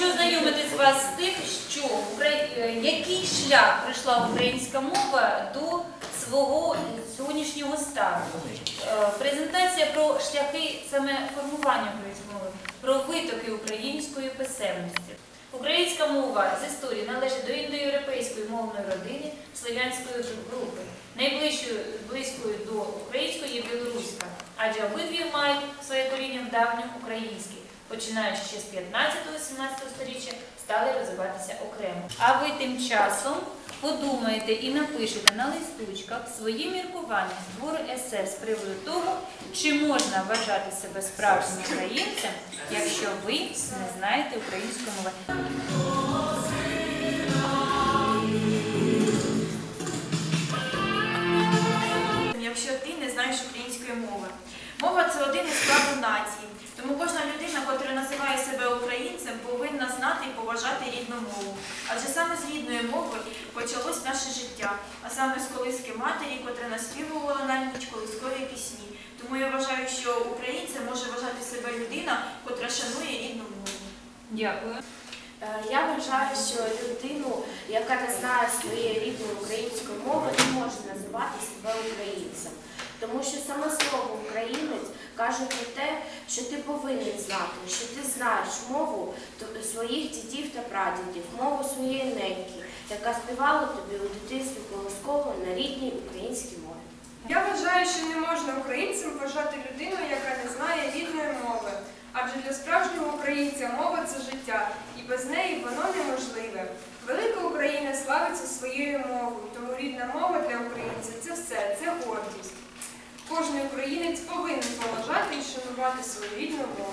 Хочу ознайомити з вас з тим, що е, який шлях пройшла українська мова до свого сьогоднішнього стану. Е, Презентація про шляхи саме формування української мови, про витоки української писемності. Українська мова з історії належить до індоєвропейської мовної родини слов'янської групи. Найближчою близькою до української є білоруська, адже обидві мають своє коріння в давньому українське, починаючи ще з 15-17 століття, стали розвиватися окремо. А ви тим часом подумаєте і напишете на листочках свої міркування збору есе з приводу того, чи можна вважати себе справжнім українцем, якщо ви не знаєте української мови. якщо ти не знаєш української мови. Мова це один із складу нації, тому кожна людина, котра називає себе українцем, повинна знати і поважати рідну мову. Адже саме з рідної мови почалось наше життя, а саме з колиски матері, котра наспівувала на ніч колискові пісні. Тому я вважаю, що українцем може вважати себе людина, котра шанує рідну мову. Дякую. Е, Я вважаю, що людину, яка не знає своєї рідної української мови, не може називати себе українцем. Тому що саме слово українець каже про те, що ти повинен знати, що ти знаєш мову своїх дідів та прадідів, мову своєї неньки, яка співала тобі у дитинстві колосково на рідній українській мові. Я вважаю, що не можна українцем вважати людину, яка не знає рідної мови. Адже для справжнього українця мова це життя, і без неї воно неможливе. Велика Україна славиться своєю мовою, тому рідна мова для українця це все, це гордість. Кожен українець повинен поважати